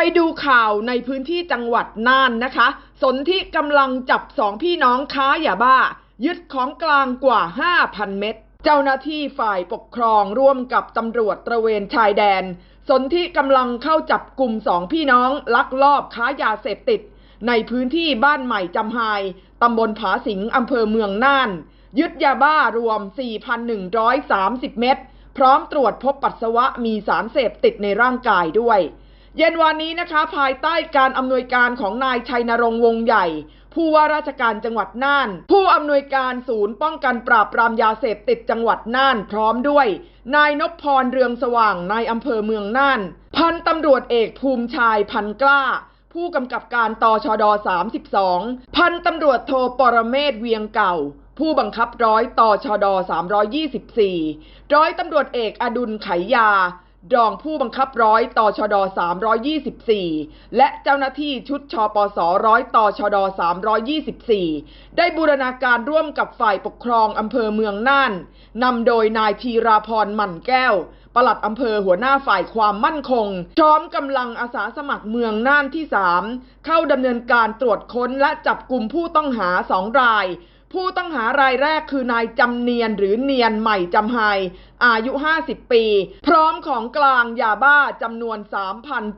ไปดูข่าวในพื้นที่จังหวัดน่านนะคะ สนที่กำลังจับสองพี่น้องค้ายาบ้า ยึดของกลางกว่า 5,000 เม็ด เจ้าหน้าที่ฝ่ายปกครองร่วมกับตำรวจตระเวนชายแดน สนที่กำลังเข้าจับกลุ่มสองพี่น้องลักลอบค้ายาเสพติด ในพื้นที่บ้านใหม่จำไฮตำบลผาสิงอำเภอเมืองน่าน ยึดยาบ้ารวม 4,130 เม็ดพร้อมตรวจพบปัสสาวะมีสารเสพติดในร่างกายด้วย เย็นวันนี้นะคะ ภายใต้การอำนวยการของนายชัยนรงค์วงใหญ่ ผู้ว่าราชการจังหวัดน่าน ผู้อำนวยการศูนย์ป้องกันปราบปรามยาเสพติดจังหวัดน่านพร้อมด้วย นายนพพรเรืองสว่างนายอำเภอเมืองน่าน พันตำรวจเอกภูมิชายพันกล้า ผู้กำกับการตชด 32 พันตำรวจโทปรเมศเวียงเก่าผู้บังคับร้อยตชด 324 ร้อยตำรวจเอกอดุลไขยา รองผู้บังคับร้อยต่อชด324 และเจ้าหน้าที่ชุดชปสร้อยต่อชด324 ได้บูรณาการร่วมกับฝ่ายปกครองอำเภอเมืองน่านนำโดยนายธีราพรหมั่นแก้วปลัดอำเภอหัวหน้าฝ่ายความมั่นคง พร้อมกำลังอาสาสมัครเมืองน่านที่ 3 เข้าดำเนินการตรวจค้นและจับกลุ่มผู้ต้องหาสองราย ผู้ต้องหารายแรกคือนายจำเนียนหรือเนียนใหม่จำไฮอายุ 50 ปี พร้อมของกลางยาบ้าจำนวน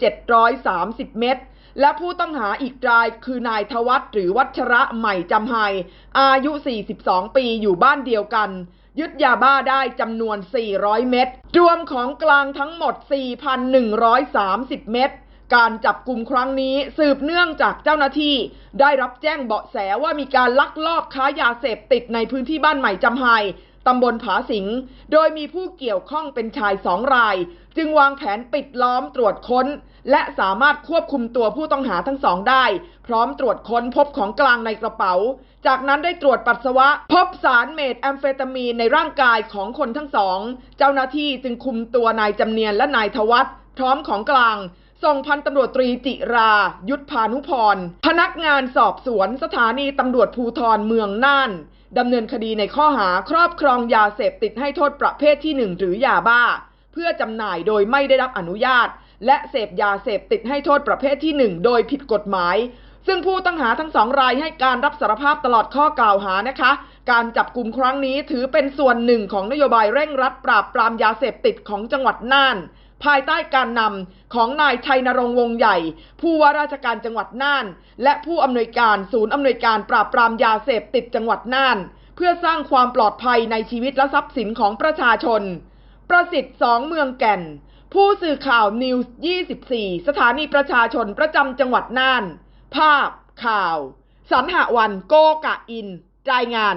3,730 เม็ดและผู้ต้องหาอีกรายคือนายทวัฒน์หรือวัชระใหม่จำไฮอายุ 42 ปีอยู่บ้านเดียวกัน ยึดยาบ้าได้จำนวน 400 เม็ดรวมของกลางทั้งหมด 4,130 เม็ด การจับกลุ่มครั้งนี้สืบเนื่องจากเจ้าหน้าที่ ได้รับแจ้งเบาะแสว่ามีการลักลอบค้ายาเสพติดในพื้นที่บ้านใหม่จำไฮตำบลผาสิง โดยมีผู้เกี่ยวข้องเป็นชายสองราย จึงวางแผนปิดล้อมตรวจค้น และสามารถควบคุมตัวผู้ต้องหาทั้งสองได้ พร้อมตรวจค้นพบของกลางในกระเป๋า จากนั้นได้ตรวจปัสสาวะ พบสารเมทแอมเฟตามีนในร่างกายของคนทั้งสอง เจ้าหน้าที่จึงคุมตัวนายจำเนียนและนายทวัฒน์พร้อมของกลาง ส่งพันตำรวจตรีจิรา ยุทธพานุพร พนักงานสอบสวนสถานีตำรวจภูทรเมืองน่านดำเนินคดีในข้อหาครอบครองยาเสพติดให้โทษประเภทที่หนึ่งหรือยาบ้า เพื่อจำหน่ายโดยไม่ได้รับอนุญาต และเสพยาเสพติดให้โทษประเภทที่หนึ่งโดยผิดกฎหมาย ซึ่งผู้ต้องหาทั้งสองรายให้การรับสารภาพตลอดข้อกล่าวหานะคะ การจับกลุ่มครั้งนี้ถือเป็นส่วนหนึ่งของนโยบายเร่งรัดปราบปรามยาเสพติดของจังหวัดน่าน ภายใต้การนำของนายชัยนรงวงใหญ่ ผู้ว่าราชการจังหวัดน่าน และผู้อำนวยการศูนย์อำนวยการปราบปรามยาเสพติดจังหวัดน่าน เพื่อสร้างความปลอดภัยในชีวิตและทรัพย์สินของประชาชน ประสิทธิ์สองเมืองแก่น ผู้สื่อข่าวนิวส์24 สถานีประชาชนประจำจังหวัดน่าน ภาพข่าว สันหวันโกกะอิน รายงาน